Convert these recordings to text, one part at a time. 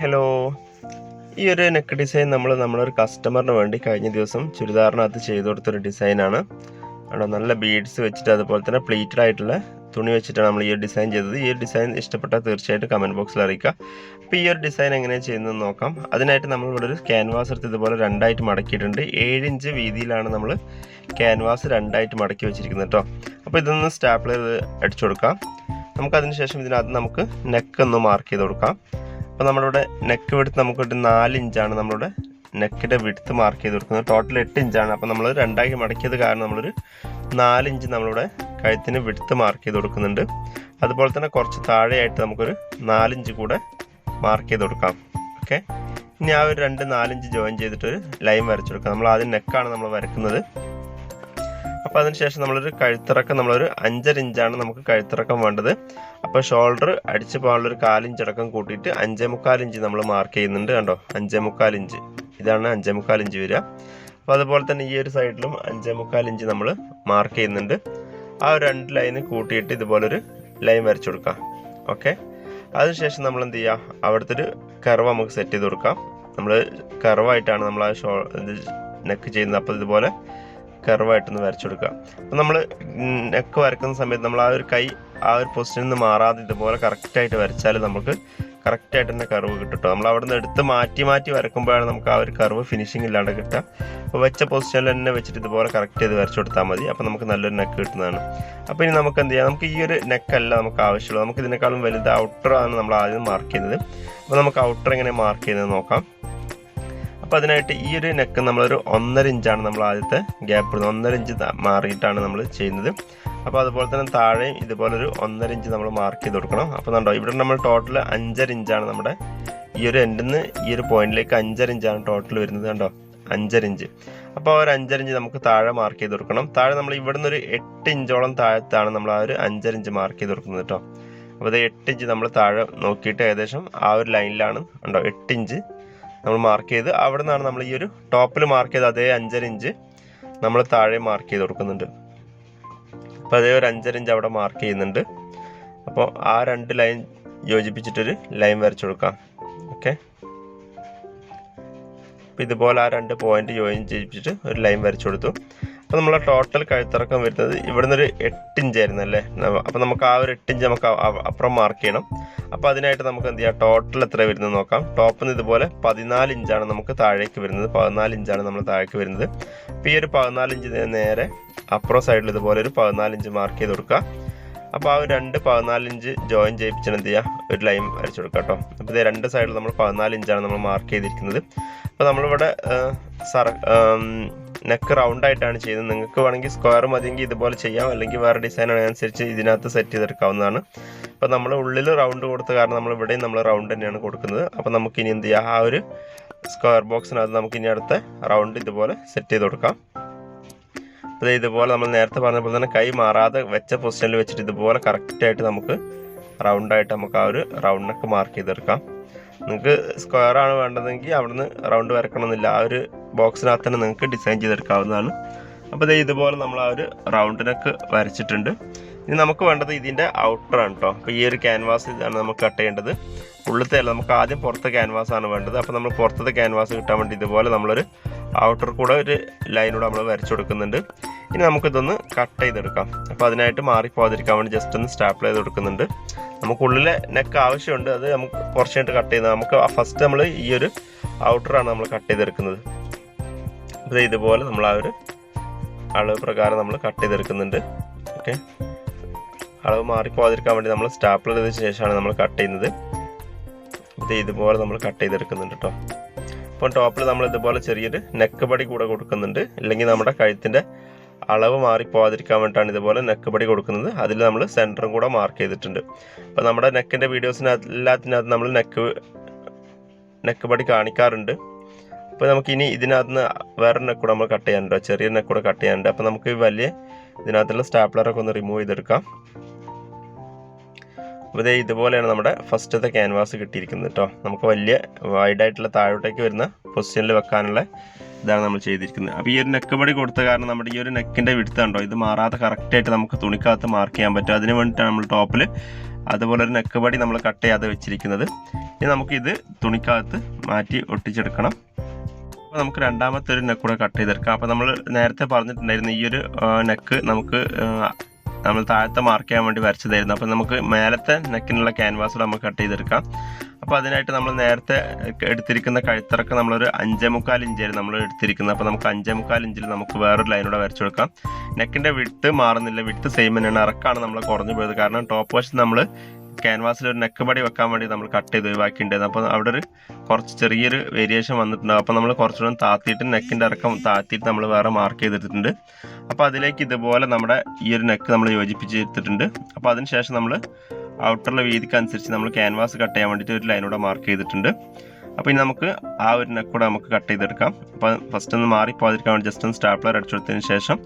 Hello ഈ ഒരു neck design നമ്മൾ നമ്മളൊരു കസ്റ്റമറിന് വേണ്ടി കഴിഞ്ഞ ദിവസം ചുരിദാറിനകത്ത് ചെയ്തു കൊടുത്തൊരു ഡിസൈനാണ് അവിടെ നല്ല ബീഡ്സ് വെച്ചിട്ട് അതുപോലെ തന്നെ പ്ലീറ്റഡ് ആയിട്ടുള്ള തുണി വെച്ചിട്ടാണ് നമ്മൾ ഈ ഒരു ഡിസൈൻ ചെയ്തത്. ഈ ഒരു ഡിസൈൻ ഇഷ്ടപ്പെട്ടാൽ തീർച്ചയായിട്ടും കമന്റ് ബോക്സിൽ അറിയിക്കുക. അപ്പോൾ ഈ ഒരു ഡിസൈൻ എങ്ങനെയാണ് ചെയ്യുന്നത് നോക്കാം. അതിനായിട്ട് നമ്മൾ ഇവിടെ ഒരു ക്യാൻവാസ് എടുത്ത് ഇതുപോലെ രണ്ടായിട്ട് മടക്കിയിട്ടുണ്ട്. ഏഴ് ഇഞ്ച് വീതിയിലാണ് നമ്മൾ ക്യാൻവാസ് രണ്ടായിട്ട് മടക്കി വെച്ചിരിക്കുന്നത് കേട്ടോ അപ്പോൾ ഇതൊന്ന് സ്റ്റാപ്പിൾ അടിച്ചു കൊടുക്കാം. നമുക്കതിന് ശേഷം ഇതിനകത്ത് നമുക്ക് നെക്ക് ഒന്ന് മാർക്ക് ചെയ്ത് കൊടുക്കാം. അപ്പോൾ നമ്മളിവിടെ നെക്ക് വിടുത്ത് നമുക്കൊരു നാല് ഇഞ്ചാണ് നമ്മളുടെ നെക്കിന്റെ വിടുത്ത് മാർക്ക് ചെയ്ത് കൊടുക്കുന്നത്. ടോട്ടൽ എട്ട് ഇഞ്ചാണ് അപ്പോൾ നമ്മൾ രണ്ടായി മടക്കിയത് കാരണം നമ്മളൊരു നാല് ഇഞ്ച് നമ്മളിവിടെ കഴുത്തിന് വിടുത്ത് മാർക്ക് ചെയ്ത് കൊടുക്കുന്നുണ്ട്. അതുപോലെ തന്നെ കുറച്ച് താഴെയായിട്ട് നമുക്കൊരു നാലിഞ്ച് കൂടെ മാർക്ക് ചെയ്ത് കൊടുക്കാം. ഓക്കെ ഇനി ആ ഒരു രണ്ട് നാലിഞ്ച് ജോയിൻ ചെയ്തിട്ട് ഒരു ലൈൻ വരച്ചു കൊടുക്കാം. നമ്മൾ ആദ്യം നെക്കാണ് നമ്മൾ വരക്കുന്നത്. അപ്പോൾ അതിനുശേഷം നമ്മളൊരു കഴുത്തിറക്കം നമ്മളൊരു അഞ്ചര ഇഞ്ചാണ് നമുക്ക് കഴുത്തിറക്കം വേണ്ടത്. അപ്പോൾ ഷോൾഡർ അടിച്ച് കാലിഞ്ച് അടക്കം കൂട്ടിയിട്ട് അഞ്ചേ മുക്കാൽ ഇഞ്ച് നമ്മൾ മാർക്ക് ചെയ്യുന്നുണ്ട് കണ്ടോ? അഞ്ചേ മുക്കാൽ ഇഞ്ച്. ഇതാണ് അഞ്ചേ മുക്കാൽ ഇഞ്ച് വരിക. അപ്പോൾ അതുപോലെ തന്നെ ഈ ഒരു സൈഡിലും അഞ്ചേ മുക്കാൽ ഇഞ്ച് നമ്മൾ മാർക്ക് ചെയ്യുന്നുണ്ട്. ആ ഒരു രണ്ട് ലൈന് കൂട്ടിയിട്ട് ഇതുപോലൊരു ലൈൻ വരച്ചു കൊടുക്കാം. ഓക്കെ അതിനുശേഷം നമ്മൾ എന്ത് ചെയ്യുക അവിടുത്തെ ഒരു കർവ് നമുക്ക് സെറ്റ് ചെയ്ത് കൊടുക്കാം. നമ്മൾ കർവായിട്ടാണ് നമ്മൾ ആ ഷോ ഇത് നെക്ക് ചെയ്യുന്നത്. അപ്പോൾ ഇതുപോലെ കർവായിട്ടൊന്ന് വരച്ചു കൊടുക്കുക അപ്പം നമ്മൾ നെക്ക് വരക്കുന്ന സമയത്ത് നമ്മൾ ആ ഒരു കൈ ആ ഒരു പൊസിഷനിൽ നിന്ന് മാറാതെ ഇതുപോലെ കറക്റ്റായിട്ട് വരച്ചാൽ നമുക്ക് കറക്റ്റായിട്ട് തന്നെ കർവ് കിട്ടും നമ്മൾ അവിടെ നിന്ന് എടുത്ത് മാറ്റി മാറ്റി വരക്കുമ്പോഴാണ് നമുക്ക് ആ ഒരു കർവ് ഫിനിഷിംഗ് ഇല്ലാണ്ട് കിട്ടുക. അപ്പോൾ വെച്ച പൊസിഷനിൽ തന്നെ വെച്ചിട്ട് ഇതുപോലെ കറക്റ്റ് ചെയ്ത് വരച്ചു കൊടുത്താൽ മതി. അപ്പോൾ നമുക്ക് നല്ലൊരു നെക്ക് കിട്ടുന്നതാണ്. അപ്പോൾ ഇനി നമുക്ക് എന്ത് ചെയ്യാം? നമുക്ക് ഈ ഒരു നെക്കല്ല നമുക്ക് ആവശ്യമുള്ളൂ നമുക്ക് ഇതിനേക്കാളും വലുത് ഔട്ടർ ആണ് നമ്മൾ ആദ്യം മാർക്ക് ചെയ്യുന്നത്. അപ്പോൾ നമുക്ക് ഔട്ടർ എങ്ങനെ മാർക്ക് ചെയ്യുന്നത് നോക്കാം. അപ്പോൾ അതിനായിട്ട് ഈ ഒരു നെക്ക് നമ്മളൊരു ഒന്നര ഇഞ്ചാണ് നമ്മൾ ആദ്യത്തെ ഗ്യാപ്പ് ഇടുന്നത്. ഒന്നര ഇഞ്ച് മാറിയിട്ടാണ് നമ്മൾ ചെയ്യുന്നത്. അപ്പോൾ അതുപോലെ തന്നെ താഴെയും ഇതുപോലൊരു ഒന്നര ഇഞ്ച് നമ്മൾ മാർക്ക് ചെയ്ത് കൊടുക്കണം. അപ്പോൾ കണ്ടോ ഇവിടെ നമ്മൾ ടോട്ടൽ അഞ്ചര ഇഞ്ചാണ് നമ്മുടെ ഈ ഒരു എൻഡിൽ നിന്ന് ഈ ഒരു പോയിന്റിലേക്ക് അഞ്ചര ഇഞ്ചാണ് ടോട്ടൽ വരുന്നത് കണ്ടോ. അഞ്ചര ഇഞ്ച്. അപ്പോൾ ഒരു അഞ്ചര ഇഞ്ച് നമുക്ക് താഴെ മാർക്ക് ചെയ്ത് കൊടുക്കണം. താഴെ നമ്മൾ ഇവിടെ നിന്ന് ഒരു എട്ട് ഇഞ്ചോളം താഴത്താണ് നമ്മൾ ആ ഒരു അഞ്ചര ഇഞ്ച് മാർക്ക് ചെയ്ത് കൊടുക്കുന്നത് കേട്ടോ. അപ്പോൾ അത് എട്ട് ഇഞ്ച് നമ്മൾ താഴെ നോക്കിയിട്ട് ഏകദേശം ആ ഒരു ലൈനിലാണ് ഉണ്ടോ എട്ട് ഇഞ്ച് നമ്മൾ മാർക്ക് ചെയ്ത് അവിടെ നിന്നാണ് നമ്മൾ ഈ ഒരു ടോപ്പിൽ മാർക്ക് ചെയ്ത് അതേ അഞ്ചര ഇഞ്ച് നമ്മൾ താഴെ മാർക്ക് ചെയ്ത് കൊടുക്കുന്നുണ്ട്. അപ്പോൾ അതേ ഒരു അഞ്ചര ഇഞ്ച് അവിടെ മാർക്ക് ചെയ്യുന്നുണ്ട്. അപ്പോൾ ആ രണ്ട് ലൈൻ യോജിപ്പിച്ചിട്ടൊരു ലൈൻ വരച്ചു കൊടുക്കാം. ഓക്കെ ഇതുപോലെ ആ രണ്ട് പോയിന്റ് യോജിപ്പിച്ചിട്ട് ഒരു ലൈൻ വരച്ചു കൊടുത്തു. അപ്പോൾ നമ്മളെ ടോട്ടൽ കഴുത്തിറക്കം വരുന്നത് ഇവിടുന്ന് ഒരു എട്ട് ഇഞ്ച് ആയിരുന്നു അല്ലേ? അപ്പോൾ നമുക്ക് ആ ഒരു എട്ട് ഇഞ്ച് നമുക്ക് അപ്പുറം മാർക്ക് ചെയ്യണം. അപ്പോൾ അതിനായിട്ട് നമുക്ക് എന്ത് ചെയ്യാം? ടോട്ടൽ എത്ര വരുന്നത് നോക്കാം. ടോപ്പിൽ നിന്ന് ഇതുപോലെ പതിനാല് ഇഞ്ചാണ് നമുക്ക് താഴേക്ക് വരുന്നത്. പതിനാല് ഇഞ്ചാണ് നമ്മൾ താഴേക്ക് വരുന്നത്. അപ്പോൾ ഈ ഒരു പതിനാല് ഇഞ്ച് നേരെ അപ്പുറം സൈഡിൽ ഇതുപോലെ ഒരു പതിനാല് ഇഞ്ച് മാർക്ക് ചെയ്ത് കൊടുക്കുക. അപ്പോൾ ആ രണ്ട് പതിനാല് ഇഞ്ച് ജോയിൻ ചെയ്യിപ്പിച്ചാൽ എന്ത് ചെയ്യുക ഒരു ലൈൻ വരച്ചു കൊടുക്കുക കേട്ടോ. അപ്പോൾ ഇത് രണ്ട് സൈഡിൽ നമ്മൾ പതിനാല് ഇഞ്ചാണ് നമ്മൾ മാർക്ക് ചെയ്തിരിക്കുന്നത്. അപ്പോൾ നമ്മളിവിടെ സർ നെക്ക് റൗണ്ട് ആയിട്ടാണ് ചെയ്യുന്നത്. നിങ്ങൾക്ക് വേണമെങ്കിൽ സ്ക്വയർ മതിയെങ്കിൽ ഇതുപോലെ ചെയ്യാം. അല്ലെങ്കിൽ വേറെ ഡിസൈൻ അനുസരിച്ച് ഇതിനകത്ത് സെറ്റ് ചെയ്തെടുക്കാവുന്നതാണ്. അപ്പോൾ നമ്മൾ ഉള്ളിൽ റൗണ്ട് കൊടുത്ത കാരണം നമ്മൾ ഇവിടെയും നമ്മൾ റൗണ്ട് തന്നെയാണ് കൊടുക്കുന്നത്. അപ്പോൾ നമുക്ക് ഇനി എന്ത് ചെയ്യാം? ആ ഒരു സ്ക്വയർ ബോക്സിനകത്ത് നമുക്ക് ഇനി അടുത്ത റൗണ്ട് ഇതുപോലെ സെറ്റ് ചെയ്ത് കൊടുക്കാം. അപ്പോൾ ഇതുപോലെ നമ്മൾ നേരത്തെ പറഞ്ഞ പോലെ തന്നെ കൈ മാറാതെ വെച്ച പൊസിഷനിൽ വെച്ചിട്ട് ഇതുപോലെ കറക്റ്റായിട്ട് നമുക്ക് റൗണ്ടായിട്ട് നമുക്ക് ആ ഒരു റൗണ്ടിനൊക്കെ മാർക്ക് ചെയ്തെടുക്കാം. നിങ്ങൾക്ക് സ്ക്വയർ ആണ് വേണ്ടതെങ്കിൽ അവിടുന്ന് റൗണ്ട് വരക്കണമെന്നില്ല. ആ ഒരു ബോക്സിനകത്ത് തന്നെ നിങ്ങൾക്ക് ഡിസൈൻ ചെയ്തെടുക്കാവുന്നതാണ്. അപ്പോൾ ഇതേ ഇതുപോലെ നമ്മൾ ആ ഒരു റൗണ്ടിനൊക്കെ വരച്ചിട്ടുണ്ട്. ഇനി നമുക്ക് വേണ്ടത് ഇതിന്റെ ഔട്ടറാണ് കേട്ടോ അപ്പോൾ ഈ ഒരു ക്യാൻവാസ് ഇതാണ് നമുക്ക് കട്ട് ചെയ്യേണ്ടത്. ഉള്ളിലത്തെ അല്ല നമുക്ക് ആദ്യം പുറത്തെ ക്യാൻവാസ് ആണ് വേണ്ടത്. അപ്പോൾ നമ്മൾ പുറത്തത്തെ ക്യാൻവാസ് കിട്ടാൻ വേണ്ടി ഇതുപോലെ നമ്മളൊരു ഔട്ടർ കൂടെ ഒരു ലൈനൂടെ നമ്മൾ വരച്ചു കൊടുക്കുന്നുണ്ട്. ഇനി നമുക്കിതൊന്ന് കട്ട് ചെയ്തെടുക്കാം. അപ്പോൾ അതിനായിട്ട് മാറിപ്പോകാതിരിക്കാൻ വേണ്ടി ജസ്റ്റ് ഒന്ന് സ്റ്റാപ്പിൾ ചെയ്ത് കൊടുക്കുന്നുണ്ട്. നമുക്കുള്ളിലെ നെക്ക് ആവശ്യമുണ്ട്. അത് നമുക്ക് കുറച്ചായിട്ട് കട്ട് ചെയ്യുന്നത് നമുക്ക് ഫസ്റ്റ് നമ്മൾ ഈ ഒരു ഔട്ടറാണ് നമ്മൾ കട്ട് ചെയ്തെടുക്കുന്നത്. അപ്പോൾ ഇതുപോലെ നമ്മൾ ആ ഒരു അളവ് പ്രകാരം നമ്മൾ കട്ട് ചെയ്തെടുക്കുന്നുണ്ട്. ഓക്കെ. അളവ് മാറിപ്പോകാതിരിക്കാൻ വേണ്ടി നമ്മൾ സ്റ്റാപ്പിൾ ചെയ്തതിന് ശേഷമാണ് നമ്മൾ കട്ട് ചെയ്യുന്നത്. ഇത് ഇതുപോലെ നമ്മൾ കട്ട് ചെയ്തെടുക്കുന്നുണ്ട് കേട്ടോ അപ്പം ടോപ്പിൽ നമ്മൾ ഇതുപോലെ ചെറിയൊരു നെക്ക് പടി കൂടെ കൊടുക്കുന്നുണ്ട്. അല്ലെങ്കിൽ നമ്മുടെ കഴുത്തിന്റെ അളവ് മാറിപ്പോവാതിരിക്കാൻ വേണ്ടിയിട്ടാണ് ഇതുപോലെ നെക്ക് പടി കൊടുക്കുന്നത്. അതിൽ നമ്മൾ സെന്ററും കൂടെ മാർക്ക് ചെയ്തിട്ടുണ്ട്. അപ്പോൾ നമ്മുടെ നെക്കിന്റെ വീഡിയോസിനകത്ത് എല്ലാത്തിനകത്ത് നമ്മൾ നെക്ക് നെക്ക് പടി കാണിക്കാറുണ്ട്. അപ്പോൾ നമുക്ക് ഇനി ഇതിനകത്ത് വേറെ നെക്ക് കൂടെ നമ്മൾ കട്ട് ചെയ്യാനുണ്ടോ. ചെറിയ നെക്ക് കൂടെ കട്ട് ചെയ്യാനുണ്ട്. അപ്പോൾ നമുക്ക് ഈ വലിയ ഇതിനകത്തുള്ള സ്റ്റാപ്ലറൊക്കെ ഒന്ന് റിമൂവ് ചെയ്തെടുക്കാം. അപ്പോൾ ഇതേ ഇതുപോലെയാണ് നമ്മുടെ ഫസ്റ്റത്തെ ക്യാൻവാസ് കിട്ടിയിരിക്കുന്നത് കേട്ടോ നമുക്ക് വലിയ വൈഡായിട്ടുള്ള താഴോട്ടേക്ക് വരുന്ന പൊസിഷനിൽ വെക്കാനുള്ള ഇതാണ് നമ്മൾ ചെയ്തിരിക്കുന്നത്. അപ്പോൾ ഈ ഒരു നെക്ക് പടി കൊടുത്ത കാരണം നമ്മുടെ ഈ ഒരു നെക്കിന്റെ വിടുത്തുണ്ടോ ഇത് മാറാതെ കറക്റ്റായിട്ട് നമുക്ക് തുണിക്കകത്ത് മാർക്ക് ചെയ്യാൻ പറ്റും. അതിന് വേണ്ടിയിട്ടാണ് നമ്മൾ ടോപ്പിൽ അതുപോലെ ഒരു നെക്ക് പടി നമ്മൾ കട്ട് ചെയ്യാതെ വെച്ചിരിക്കുന്നത്. ഇനി നമുക്കിത് തുണിക്കകത്ത് മാറ്റി ഒട്ടിച്ചെടുക്കണം. അപ്പോൾ നമുക്ക് രണ്ടാമത്തെ ഒരു നെക്ക് കൂടെ കട്ട് ചെയ്തെടുക്കാം. അപ്പോൾ നമ്മൾ നേരത്തെ പറഞ്ഞിട്ടുണ്ടായിരുന്നു ഈ ഒരു നെക്ക് നമുക്ക് നമ്മൾ താഴത്തെ മാർക്ക് ചെയ്യാൻ വേണ്ടി വരച്ചതായിരുന്നു. അപ്പോൾ നമുക്ക് മേലത്തെ നെക്കിനുള്ള ക്യാൻവാസ് നമുക്ക് കട്ട് ചെയ്തെടുക്കാം. അപ്പോൾ അതിനായിട്ട് നമ്മൾ നേരത്തെ എടുത്തിരിക്കുന്ന കഴുത്തിറക്ക് നമ്മളൊരു അഞ്ചേ മുക്കാൽ ഇഞ്ചായിരുന്നു നമ്മൾ എടുത്തിരിക്കുന്നത്. അപ്പോൾ നമുക്ക് അഞ്ചേ മുക്കാൽ ഇഞ്ചിൽ നമുക്ക് വേറൊരു ലൈനൂടെ വരച്ചു കൊടുക്കാം. നെക്കിന്റെ വിട്ട് മാറുന്നില്ല വിട്ട് സെയിം തന്നെയാണ്. ഇറക്കാണ് നമ്മൾ കുറഞ്ഞു പോയത്. കാരണം ടോപ്പ് വശത്ത് നമ്മൾ ക്യാൻവാസിൽ ഒരു നെക്ക് പടി വെക്കാൻ വേണ്ടി നമ്മൾ കട്ട് ചെയ്ത് ഒഴിവാക്കിയിട്ടുണ്ടായിരുന്നു. അപ്പോൾ അവിടെ ഒരു കുറച്ച് ചെറിയൊരു വേരിയേഷൻ വന്നിട്ടുണ്ട് അപ്പോൾ നമ്മൾ കുറച്ചുകൂടെ താത്തിയിട്ട് നെക്കിന്റെ ഇറക്കം താത്തിയിട്ട് നമ്മൾ വേറെ മാർക്ക് ചെയ്തിട്ടുണ്ട് അപ്പോൾ അതിലേക്ക് ഇതുപോലെ നമ്മുടെ ഈ ഒരു നെക്ക് നമ്മൾ യോജിപ്പിച്ചെടുത്തിട്ടുണ്ട് അപ്പോൾ അതിനുശേഷം നമ്മൾ ഔട്ടറിലെ വീതിക്ക് അനുസരിച്ച് നമ്മൾ ക്യാൻവാസ് കട്ട് ചെയ്യാൻ വേണ്ടിയിട്ട് ഒരു ലൈനൂടെ മാർക്ക് ചെയ്തിട്ടുണ്ട്. അപ്പോൾ ഇനി നമുക്ക് ആ ഒരു നെക്ക് കൂടെ നമുക്ക് കട്ട് ചെയ്തെടുക്കാം. അപ്പോൾ ഫസ്റ്റ് ഒന്ന് മാറിപ്പോകാതിരിക്കാൻ വേണ്ടി ജസ്റ്റ് ഒന്ന് സ്റ്റാപ്ലർ അടിച്ചു കൊടുത്തതിന് ശേഷം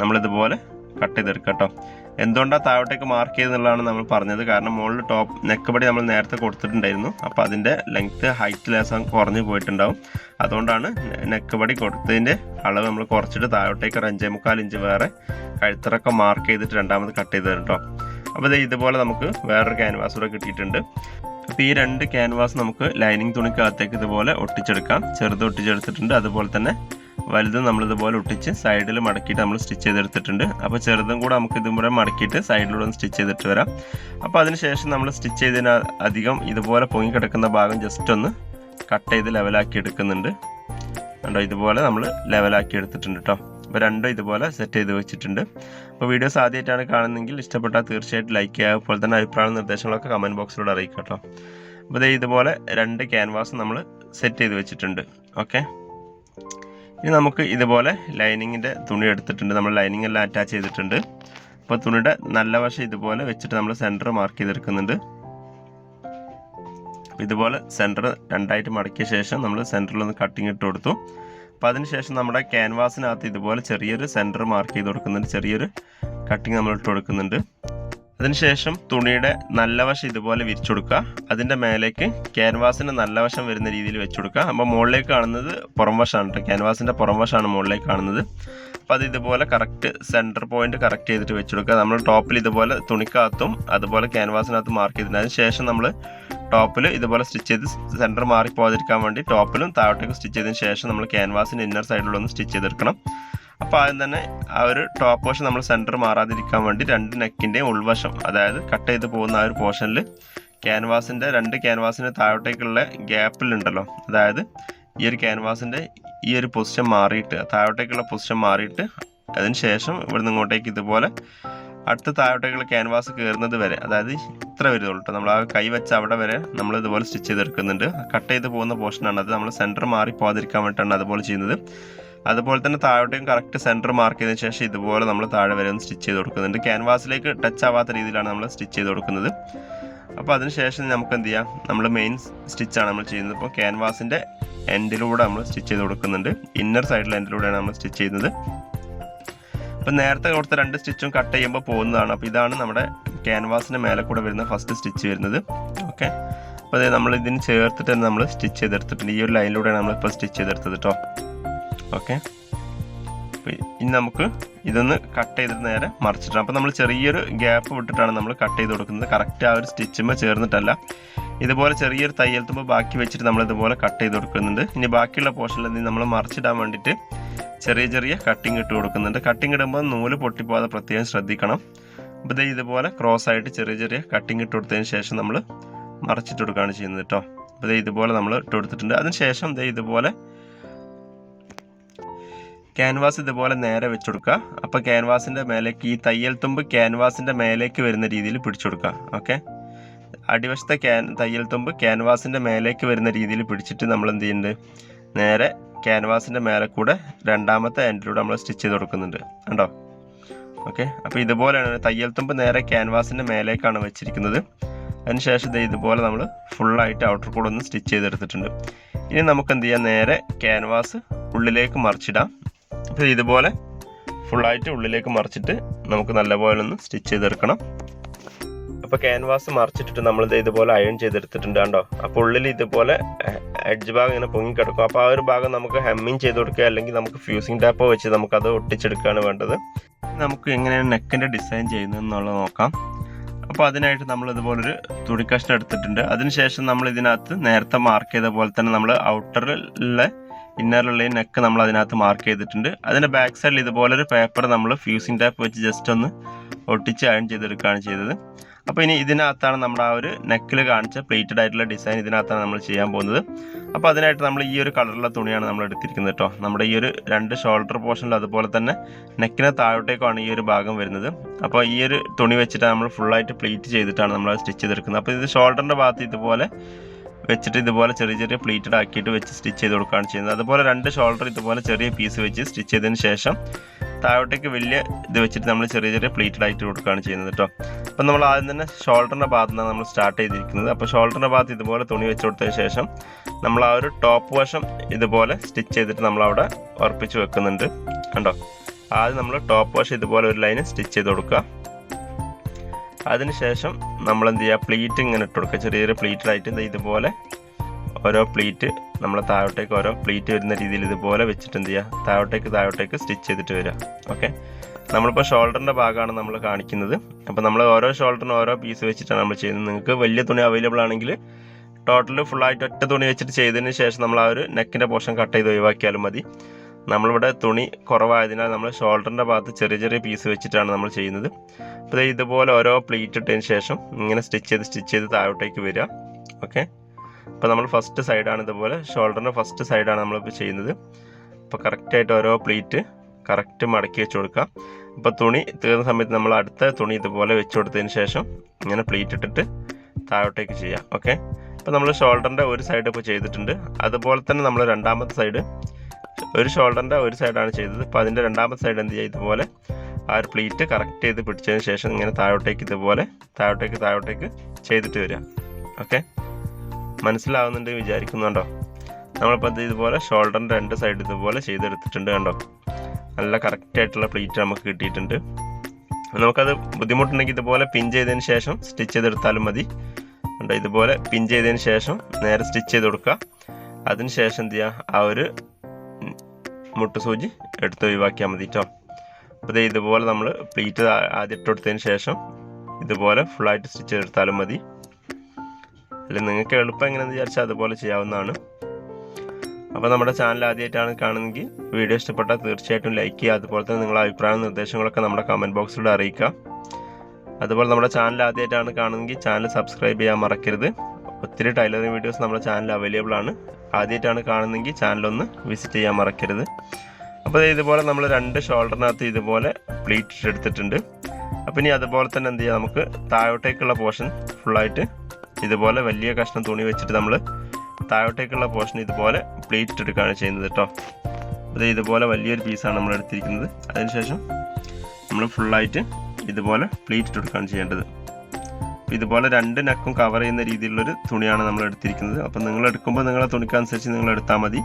നമ്മളിതുപോലെ കട്ട് ചെയ്തെടുക്കാം കേട്ടോ. എന്തുകൊണ്ടാണ് താഴോട്ടേക്ക് മാർക്ക് ചെയ്തെന്നുള്ളതാണ് നമ്മൾ പറഞ്ഞത്. കാരണം മുകളിൽ ടോപ്പ് നെക്ക് പടി നമ്മൾ നേരത്തെ കൊടുത്തിട്ടുണ്ടായിരുന്നു. അപ്പോൾ അതിന്റെ ലെങ്ത്ത് ഹൈറ്റ് ലേസം കുറഞ്ഞു പോയിട്ടുണ്ടാവും. അതുകൊണ്ടാണ് നെക്ക് പടി കൊടുത്തതിന്റെ അളവ് നമ്മൾ കുറച്ചിട്ട് താഴോട്ടേക്ക് ഒരു അഞ്ചേ മുക്കാൽ ഇഞ്ച് വേറെ കഴുത്തിറക്കം മാർക്ക് ചെയ്തിട്ട് രണ്ടാമത് കട്ട് ചെയ്ത് തരും കേട്ടോ അപ്പോൾ ഇതുപോലെ നമുക്ക് വേറൊരു ക്യാൻവാസ് കൂടെ കിട്ടിയിട്ടുണ്ട്. ഈ രണ്ട് ക്യാൻവാസ് നമുക്ക് ലൈനിങ് തുണിക്കകത്തേക്ക് ഇതുപോലെ ഒട്ടിച്ചെടുക്കാം. ചെറുത് ഒട്ടിച്ചെടുത്തിട്ടുണ്ട്. അതുപോലെ തന്നെ വലുതും നമ്മളിതുപോലെ ഒട്ടിച്ച് സൈഡിൽ മടക്കിയിട്ട് നമ്മൾ സ്റ്റിച്ച് ചെയ്തെടുത്തിട്ടുണ്ട്. അപ്പോൾ ചെറുതും കൂടെ നമുക്ക് ഇതുപോലെ മടക്കിയിട്ട് സൈഡിലൂടെ ഒന്ന് സ്റ്റിച്ച് ചെയ്തിട്ട് വരാം. അപ്പോൾ അതിനുശേഷം നമ്മൾ സ്റ്റിച്ച് ചെയ്തതിന് അധികം ഇതുപോലെ പൊങ്ങി കിടക്കുന്ന ഭാഗം ജസ്റ്റ് ഒന്ന് കട്ട് ചെയ്ത് ലെവലാക്കി എടുക്കുന്നുണ്ട്. കണ്ടോ? ഇതുപോലെ നമ്മൾ ലെവലാക്കി എടുത്തിട്ടുണ്ട് കേട്ടോ അപ്പോൾ രണ്ടും ഇതുപോലെ സെറ്റ് ചെയ്ത് വെച്ചിട്ടുണ്ട്. അപ്പോൾ വീഡിയോസ് ആദ്യമായിട്ടാണ് കാണുന്നതെങ്കിൽ ഇഷ്ടപ്പെട്ടാൽ തീർച്ചയായിട്ടും ലൈക്ക് ചെയ്യുക. അതുപോലെ തന്നെ അഭിപ്രായ നിർദ്ദേശങ്ങളൊക്കെ കമന്റ് ബോക്സിലൂടെ അറിയിക്കുക കേട്ടോ. അപ്പോൾ ഇതുപോലെ രണ്ട് ക്യാൻവാസ് നമ്മൾ സെറ്റ് ചെയ്ത് വെച്ചിട്ടുണ്ട്. ഓക്കെ ഇനി നമുക്ക് ഇതുപോലെ ലൈനിങ്ങിന്റെ തുണി എടുത്തിട്ടുണ്ട്. നമ്മൾ ലൈനിങ് എല്ലാം അറ്റാച്ച് ചെയ്തിട്ടുണ്ട്. അപ്പോൾ തുണിയുടെ നല്ല വശം ഇതുപോലെ വെച്ചിട്ട് നമ്മൾ സെന്റർ മാർക്ക് ചെയ്തെടുക്കുന്നുണ്ട്. ഇതുപോലെ സെന്റർ രണ്ടായിട്ട് മടക്കിയ ശേഷം നമ്മൾ സെന്ററിൽ ഒന്ന് കട്ടിങ് ഇട്ട് കൊടുത്തു. അപ്പോൾ അതിനുശേഷം നമ്മുടെ ക്യാൻവാസിനകത്ത് ഇതുപോലെ ചെറിയൊരു സെന്റർ മാർക്ക് ചെയ്ത് കൊടുക്കുന്നുണ്ട്. ചെറിയൊരു കട്ടിങ് നമ്മൾ ഇട്ട് കൊടുക്കുന്നുണ്ട്. അതിനുശേഷം തുണിയുടെ നല്ല വശം ഇതുപോലെ വിരിച്ചു കൊടുക്കുക. അതിന്റെ മേലേക്ക് ക്യാൻവാസിന്റെ നല്ല വശം വരുന്ന രീതിയിൽ വെച്ച് കൊടുക്കുക. അപ്പോൾ മുകളിലേക്ക് കാണുന്നത് പുറം വശമാണ് കേട്ടോ. ക്യാൻവാസിന്റെ പുറം വശമാണ് മുകളിലേക്ക് കാണുന്നത്. അപ്പോൾ അത് ഇതുപോലെ കറക്റ്റ് സെന്റർ പോയിന്റ് കറക്റ്റ് ചെയ്തിട്ട് വെച്ച് കൊടുക്കുക. നമ്മൾ ടോപ്പിൽ ഇതുപോലെ തുണിക്കകത്തും അതുപോലെ ക്യാൻവാസിനകത്തും മാർക്ക് ചെയ്തിട്ടുണ്ട്. അതിന് ശേഷം നമ്മൾ ടോപ്പിൽ ഇതുപോലെ സ്റ്റിച്ച് ചെയ്ത് സെന്റർ മാറി പോകാതിരിക്കാൻ വേണ്ടി ടോപ്പിലും താഴോട്ടേക്ക് സ്റ്റിച്ച് ചെയ്തതിന് ശേഷം നമ്മൾ ക്യാൻവാസിന്റെ ഇന്നർ സൈഡിലൊന്ന് സ്റ്റിച്ച് ചെയ്തെടുക്കണം. അപ്പോൾ ആദ്യം തന്നെ ആ ഒരു ടോപ്പ് പോർഷൻ നമ്മൾ സെന്റർ മാറാതിരിക്കാൻ വേണ്ടി രണ്ട് നെക്കിന്റെയും ഉൾവശം അതായത് കട്ട് ചെയ്ത് പോകുന്ന ആ ഒരു പോർഷനിൽ ക്യാൻവാസിന്റെ രണ്ട് ക്യാൻവാസിന്റെ താഴോട്ടേക്കുള്ള ഗ്യാപ്പിലുണ്ടല്ലോ. അതായത് ഈ ഒരു ക്യാൻവാസിന്റെ ഈ ഒരു പൊസിഷൻ മാറിയിട്ട് താഴോട്ടേക്കുള്ള പൊസിഷൻ മാറിയിട്ട് അതിന് ശേഷം ഇവിടുന്ന് ഇങ്ങോട്ടേക്ക് ഇതുപോലെ അടുത്ത താഴോട്ടേക്കുള്ള ക്യാൻവാസ് കയറുന്നത് വരെ അതായത് ഇത്ര വരുന്നുള്ളൂ നമ്മൾ ആ കൈ വെച്ച അവിടെ വരെ നമ്മൾ ഇതുപോലെ സ്റ്റിച്ച് ചെയ്തെടുക്കുന്നുണ്ട്. കട്ട് ചെയ്ത് പോകുന്ന പോർഷനാണ് അത് നമ്മൾ സെന്റർ മാറി പോകാതിരിക്കാൻ വേണ്ടിയിട്ടാണ് അതുപോലെ ചെയ്യുന്നത്. അതുപോലെ തന്നെ താഴോട്ടേക്കും കറക്റ്റ് സെന്റർ മാർക്ക് ചെയ്തതിന് ശേഷം ഇതുപോലെ നമ്മൾ താഴെ വരെ ഒന്ന് സ്റ്റിച്ച് ചെയ്ത് കൊടുക്കുന്നുണ്ട്. ക്യാൻവാസിലേക്ക് ടച്ച് ആവാത്ത രീതിയിലാണ് നമ്മൾ സ്റ്റിച്ച് ചെയ്ത് കൊടുക്കുന്നത്. അപ്പോൾ അതിനുശേഷം നമുക്ക് എന്ത് ചെയ്യാം? നമ്മൾ മെയിൻ സ്റ്റിച്ചാണ് നമ്മൾ ചെയ്യുന്നത്. ഇപ്പോൾ ക്യാൻവാസിന്റെ എൻഡിലൂടെ നമ്മൾ സ്റ്റിച്ച് ചെയ്ത് കൊടുക്കുന്നുണ്ട്. ഇന്നർ സൈഡിലെ എൻഡിലൂടെയാണ് നമ്മൾ സ്റ്റിച്ച് ചെയ്യുന്നത്. അപ്പോൾ നേരത്തെ കൊടുത്ത രണ്ട് സ്റ്റിച്ചും കട്ട് ചെയ്യുമ്പോൾ പോകുന്നതാണ്. അപ്പോൾ ഇതാണ് നമ്മുടെ ക്യാൻവാസിന്റെ മേലെ കൂടെ വരുന്ന ഫസ്റ്റ് സ്റ്റിച്ച് വരുന്നത്. ഓക്കെ. അപ്പോൾ അത് നമ്മൾ ഇതിന് ചേർത്തിട്ട് നമ്മൾ സ്റ്റിച്ച് ചെയ്തെടുത്തിട്ടുണ്ട് ഈ ഒരു ലൈനിലൂടെയാണ് നമ്മളിപ്പോൾ സ്റ്റിച്ച് ചെയ്തെടുത്തത് കേട്ടോ ഓക്കെ. ഇനി നമുക്ക് ഇതൊന്ന് കട്ട് ചെയ്തിട്ട് നേരെ മറിച്ചിട്ടാണ് അപ്പോൾ നമ്മൾ ചെറിയൊരു ഗ്യാപ്പ് വിട്ടിട്ടാണ് നമ്മൾ കട്ട് ചെയ്ത് കൊടുക്കുന്നത്. കറക്റ്റ് ആ ഒരു സ്റ്റിച്ചുമ്പോൾ ചേർന്നിട്ടല്ല. ഇതുപോലെ ചെറിയൊരു തയ്യൽ ബാക്കി വെച്ചിട്ട് നമ്മൾ ഇതുപോലെ കട്ട് ചെയ്ത് കൊടുക്കുന്നുണ്ട്. ഇനി ബാക്കിയുള്ള പോർഷനിൽ നമ്മൾ മറിച്ചിടാൻ വേണ്ടിയിട്ട് ചെറിയ ചെറിയ കട്ടിങ് ഇട്ട് കൊടുക്കുന്നുണ്ട്. കട്ടിങ് ഇടുമ്പോൾ നൂൽ പൊട്ടിപ്പോകാതെ പ്രത്യേകം ശ്രദ്ധിക്കണം. അപ്പോൾ ഇത് ഇതുപോലെ ക്രോസ് ആയിട്ട് ചെറിയ ചെറിയ കട്ടിങ് ഇട്ട് കൊടുത്തതിന് ശേഷം നമ്മൾ മറിച്ചിട്ട് കൊടുക്കുകയാണ് ചെയ്യുന്നത് കേട്ടോ. അപ്പോൾ ഇതേ ഇതുപോലെ നമ്മൾ ഇട്ട് കൊടുത്തിട്ടുണ്ട്. അതിന് ശേഷം ദേ ഇതുപോലെ ക്യാൻവാസ് ഇതുപോലെ നേരെ വെച്ച് കൊടുക്കുക അപ്പോൾ ക്യാൻവാസിന്റെ മേലേക്ക് ഈ തയ്യൽ തുമ്പ് ക്യാൻവാസിന്റെ മേലേക്ക് വരുന്ന രീതിയിൽ പിടിച്ചു കൊടുക്കുക ഓക്കെ അടിവശത്തെ ക്യാൻ തയ്യൽ തുമ്പ് ക്യാൻവാസിന്റെ മേലേക്ക് വരുന്ന രീതിയിൽ പിടിച്ചിട്ട് നമ്മൾ എന്ത് ചെയ്യുന്നുണ്ട്? നേരെ ക്യാൻവാസിന്റെ മേലെ കൂടെ രണ്ടാമത്തെ എൻഡിലൂടെ നമ്മൾ സ്റ്റിച്ച് ചെയ്ത് കൊടുക്കുന്നുണ്ട്. കണ്ടോ? ഓക്കെ അപ്പോൾ ഇതുപോലെയാണ് തയ്യൽ തുമ്പ് നേരെ ക്യാൻവാസിന്റെ മേലേക്കാണ് വെച്ചിരിക്കുന്നത്. അതിനുശേഷം ദേ ഇതുപോലെ നമ്മൾ ഫുള്ളായിട്ട് ഔട്ടർ കൂടെ ഒന്ന് സ്റ്റിച്ച് ചെയ്തെടുത്തിട്ടുണ്ട്. ഇനി നമുക്ക് എന്ത് ചെയ്യാം? നേരെ ക്യാൻവാസ് ഉള്ളിലേക്ക് മറിച്ചിടാം. അപ്പോൾ ഇതുപോലെ ഫുള്ളായിട്ട് ഉള്ളിലേക്ക് മറിച്ചിട്ട് നമുക്ക് നല്ലപോലെ ഒന്ന് സ്റ്റിച്ച് ചെയ്തെടുക്കണം. അപ്പോൾ ക്യാൻവാസ് മറിച്ചിട്ടിട്ട് നമ്മൾ ഇത് ഇതുപോലെ അയൺ ചെയ്തെടുത്തിട്ടുണ്ട് കണ്ടോ? അപ്പോൾ ഉള്ളിൽ ഇതുപോലെ എഡ്ജ് ഭാഗം ഇങ്ങനെ പൊങ്ങി കിടക്കും അപ്പോൾ ആ ഒരു ഭാഗം നമുക്ക് ഹെമ്മിങ് ചെയ്ത് കൊടുക്കുക അല്ലെങ്കിൽ നമുക്ക് ഫ്യൂസിങ് ടാപ്പോ വെച്ച് നമുക്കത് ഒട്ടിച്ചെടുക്കുകയാണ് വേണ്ടത്. നമുക്ക് എങ്ങനെയാണ് നെക്കിന്റെ ഡിസൈൻ ചെയ്യുന്നതെന്നുള്ളത് നോക്കാം. അപ്പോൾ അതിനായിട്ട് നമ്മൾ ഇതുപോലൊരു തുണിക്കഷ്ണം എടുത്തിട്ടുണ്ട്. അതിനുശേഷം നമ്മൾ ഇതിനകത്ത് നേരത്തെ മാർക്ക് ചെയ്ത പോലെ തന്നെ നമ്മൾ ഔട്ടറിലെ ഇന്നറിലുള്ള നെക്ക് നമ്മൾ അതിനകത്ത് മാർക്ക് ചെയ്തിട്ടുണ്ട്. അതിന്റെ ബാക്ക് സൈഡിൽ ഇതുപോലൊരു പേപ്പർ നമ്മൾ ഫ്യൂസിങ് ടാപ്പ് വെച്ച് ജസ്റ്റ് ഒന്ന് ഒട്ടിച്ച് അയൺ ചെയ്തെടുക്കുകയാണ് ചെയ്തത്. അപ്പോൾ ഇനി ഇതിനകത്താണ് നമ്മുടെ ആ ഒരു നെക്കിൽ കാണിച്ച പ്ലേറ്റഡ് ആയിട്ടുള്ള ഡിസൈൻ ഇതിനകത്താണ് നമ്മൾ ചെയ്യാൻ പോകുന്നത്. അപ്പോൾ അതിനായിട്ട് നമ്മൾ ഈ ഒരു കളറുള്ള തുണിയാണ് നമ്മൾ എടുത്തിരിക്കുന്നത് കേട്ടോ നമ്മുടെ ഈ ഒരു രണ്ട് ഷോൾഡർ പോർഷനിൽ അതുപോലെ തന്നെ നെക്കിന് താഴോട്ടേക്കാണ് ഈ ഒരു ഭാഗം വരുന്നത്. അപ്പോൾ ഈ ഒരു തുണി വെച്ചിട്ട് നമ്മൾ ഫുള്ളായിട്ട് പ്ലീറ്റ് ചെയ്തിട്ടാണ് നമ്മൾ സ്റ്റിച്ച് ചെയ്തെടുക്കുന്നത്. അപ്പോൾ ഇത് ഷോൾഡറിന്റെ ഭാഗത്ത് ഇതുപോലെ വെച്ചിട്ട് ഇതുപോലെ ചെറിയ ചെറിയ പ്ലീറ്റഡ് ആക്കിയിട്ട് വെച്ച് സ്റ്റിച്ച് ചെയ്ത് കൊടുക്കുകയാണ് ചെയ്യുന്നത്. അതുപോലെ രണ്ട് ഷോൾഡർ ഇതുപോലെ ചെറിയ പീസ് വെച്ച് സ്റ്റിച്ച് ചെയ്തതിന് ശേഷം താഴോട്ടേക്ക് വലിയ ഇത് വെച്ചിട്ട് നമ്മൾ ചെറിയ ചെറിയ പ്ലീറ്റഡ് ആയിട്ട് കൊടുക്കുകയാണ് ചെയ്യുന്നത് കേട്ടോ അപ്പം നമ്മൾ ആദ്യം തന്നെ ഷോൾഡറിന്റെ ഭാഗത്ത് നിന്നാണ് നമ്മൾ സ്റ്റാർട്ട് ചെയ്തിരിക്കുന്നത്. അപ്പോൾ ഷോൾഡറിന്റെ ഭാഗത്ത് ഇതുപോലെ തുണി വെച്ച് കൊടുത്തതിന് ശേഷം നമ്മൾ ആ ഒരു ടോപ്പ് വശം ഇതുപോലെ സ്റ്റിച്ച് ചെയ്തിട്ട് നമ്മൾ അവിടെ ഉറപ്പിച്ച് വെക്കുന്നുണ്ട്. കണ്ടോ? ആദ്യം നമ്മൾ ടോപ്പ് വശം ഇതുപോലെ ഒരു ലൈന് സ്റ്റിച്ച് ചെയ്ത് കൊടുക്കുക. അതിനുശേഷം നമ്മൾ എന്ത് ചെയ്യുക പ്ലീറ്റ് ഇങ്ങനെ ഇട്ട് കൊടുക്കുക. ചെറിയ ചെറിയ പ്ലീറ്റഡ് ആയിട്ട് ദേ ഇതുപോലെ ഓരോ പ്ലീറ്റ് നമ്മൾ താഴോട്ടേക്ക് ഓരോ പ്ലീറ്റ് വരുന്ന രീതിയിൽ ഇതുപോലെ വെച്ചിട്ട് എന്ത് ചെയ്യുക താഴോട്ടേക്ക് താഴോട്ടേക്ക് സ്റ്റിച്ച് ചെയ്തിട്ട് വരിക. ഓക്കെ നമ്മളിപ്പോൾ ഷോൾഡറിന്റെ ഭാഗമാണ് നമ്മൾ കാണിക്കുന്നത്. അപ്പോൾ നമ്മൾ ഓരോ ഷോൾഡറിനും ഓരോ പീസ് വെച്ചിട്ടാണ് നമ്മൾ ചെയ്യുന്നത്. നിങ്ങൾക്ക് വലിയ തുണി അവൈലബിൾ ആണെങ്കിൽ ടോട്ടൽ ഫുള്ളായിട്ട് ഒറ്റ തുണി വെച്ചിട്ട് ചെയ്തതിന് ശേഷം നമ്മൾ ആ ഒരു നെക്കിന്റെ പോർഷൻ കട്ട് ചെയ്ത് ഒഴിവാക്കിയാലും മതി. നമ്മളിവിടെ തുണി കുറവായതിനാൽ നമ്മൾ ഷോൾഡറിന്റെ ഭാഗത്ത് ചെറിയ ചെറിയ പീസ് വെച്ചിട്ടാണ് നമ്മൾ ചെയ്യുന്നത്. അപ്പോൾ ഇതുപോലെ ഓരോ പ്ലീറ്റ് ഇട്ടതിന് ശേഷം ഇങ്ങനെ സ്റ്റിച്ച് ചെയ്ത് സ്റ്റിച്ച് ചെയ്ത് താഴോട്ടേക്ക് വരിക. ഓക്കെ? അപ്പോൾ നമ്മൾ ഫസ്റ്റ് സൈഡാണ് ഇതുപോലെ ഷോൾഡറിന്റെ ഫസ്റ്റ് സൈഡാണ് നമ്മളിപ്പോൾ ചെയ്യുന്നത്. അപ്പോൾ കറക്റ്റായിട്ട് ഓരോ പ്ലീറ്റ് കറക്റ്റ് മടക്കി വെച്ച് കൊടുക്കുക. അപ്പോൾ തുണി തീർന്ന സമയത്ത് നമ്മൾ അടുത്ത തുണി ഇതുപോലെ വെച്ച് കൊടുത്തതിന് ശേഷം ഇങ്ങനെ പ്ലീറ്റ് ഇട്ടിട്ട് താഴോട്ടേക്ക് ചെയ്യാം ഓക്കെ? അപ്പോൾ നമ്മൾ ഷോൾഡറിന്റെ ഒരു സൈഡ് ഇപ്പോൾ ചെയ്തിട്ടുണ്ട്. അതുപോലെ തന്നെ നമ്മൾ രണ്ടാമത്തെ സൈഡ് ഒരു ഷോൾഡറിന്റെ ഒരു സൈഡാണ് ചെയ്തത്. അപ്പോൾ അതിന്റെ രണ്ടാമത്തെ സൈഡ് എന്ത് ചെയ്യുക ഇതുപോലെ ആ ഒരു പ്ലീറ്റ് കറക്റ്റ് ചെയ്ത് പിടിച്ചതിന് ശേഷം ഇങ്ങനെ താഴോട്ടേക്ക് ഇതുപോലെ താഴോട്ടേക്ക് താഴോട്ടേക്ക് ചെയ്തിട്ട് വരിക. ഓക്കെ? മനസ്സിലാവുന്നുണ്ട് വിചാരിക്കുന്നുണ്ടോ നമ്മളിപ്പോൾ ഇത് ഇതുപോലെ ഷോൾഡറിന്റെ രണ്ട് സൈഡ് ഇതുപോലെ ചെയ്തെടുത്തിട്ടുണ്ട് കണ്ടോ? നല്ല കറക്റ്റ് ആയിട്ടുള്ള പ്ലീറ്റ് നമുക്ക് കിട്ടിയിട്ടുണ്ട്. നമുക്കത് ബുദ്ധിമുട്ടുണ്ടെങ്കിൽ ഇതുപോലെ പിൻ ചെയ്തതിന് ശേഷം സ്റ്റിച്ച് ചെയ്തെടുത്താലും മതി. കണ്ടോ? ഇതുപോലെ പിൻ ചെയ്തതിന് ശേഷം നേരെ സ്റ്റിച്ച് ചെയ്ത് കൊടുക്കുക. അതിന് ശേഷം എന്ത് ചെയ്യുക? ആ ഒരു മുട്ടുസൂചി എടുത്ത് ഒഴിവാക്കിയാൽ മതി കേട്ടോ അപ്പോൾ ഇത് ഇതുപോലെ നമ്മൾ പ്ലീറ്റ് ആദ്യം ഇട്ട് കൊടുത്തതിന് ശേഷം ഇതുപോലെ ഫുള്ളായിട്ട് സ്റ്റിച്ച് എടുത്താലും മതി. അല്ലെങ്കിൽ നിങ്ങൾക്ക് എളുപ്പം എങ്ങനെയെന്ന് വിചാരിച്ചാൽ അതുപോലെ ചെയ്യാവുന്നതാണ്. അപ്പോൾ നമ്മുടെ ചാനൽ ആദ്യമായിട്ടാണ് കാണുന്നതെങ്കിൽ വീഡിയോ ഇഷ്ടപ്പെട്ടാൽ തീർച്ചയായിട്ടും ലൈക്ക് ചെയ്യുക. അതുപോലെ തന്നെ നിങ്ങളുടെ അഭിപ്രായവും നിർദ്ദേശങ്ങളൊക്കെ നമ്മുടെ കമന്റ് ബോക്സിലൂടെ അറിയിക്കുക. അതുപോലെ നമ്മുടെ ചാനൽ ആദ്യമായിട്ടാണ് കാണുന്നതെങ്കിൽ ചാനൽ സബ്സ്ക്രൈബ് ചെയ്യാൻ മറക്കരുത്. ഒത്തിരി ടൈലറിംഗ് വീഡിയോസ് നമ്മുടെ ചാനൽ അവൈലബിൾ ആണ്. ആദ്യമായിട്ടാണ് കാണുന്നതെങ്കിൽ ചാനലൊന്ന് വിസിറ്റ് ചെയ്യാൻ മറക്കരുത്. അപ്പോൾ ഇതുപോലെ നമ്മൾ രണ്ട് ഷോൾഡറിനകത്ത് ഇതുപോലെ പ്ലീറ്റ് എടുത്തിട്ടുണ്ട്. അപ്പോൾ ഇനി അതുപോലെ തന്നെ എന്ത് ചെയ്യാം? നമുക്ക് താഴോട്ടേക്കുള്ള പോർഷൻ ഫുള്ളായിട്ട് ഇതുപോലെ വലിയ കഷ്ണം തുണി വെച്ചിട്ട് നമ്മൾ താഴോട്ടേക്കുള്ള പോർഷൻ ഇതുപോലെ പ്ലീറ്റ് എടുക്കുകയാണ് ചെയ്യുന്നത് കേട്ടോ അത് ഇതുപോലെ വലിയൊരു പീസാണ് നമ്മൾ എടുത്തിരിക്കുന്നത്. അതിനുശേഷം നമ്മൾ ഫുള്ളായിട്ട് ഇതുപോലെ പ്ലീറ്റ് എടുക്കുകയാണ് ചെയ്യേണ്ടത്. ഇതുപോലെ രണ്ട് നെക്കും കവർ ചെയ്യുന്ന രീതിയിലുള്ളൊരു തുണിയാണ് നമ്മൾ എടുത്തിരിക്കുന്നത്. അപ്പോൾ നിങ്ങൾ എടുക്കുമ്പോൾ നിങ്ങളെ തുണിക്കനുസരിച്ച് നിങ്ങൾ എടുത്താൽ മതി.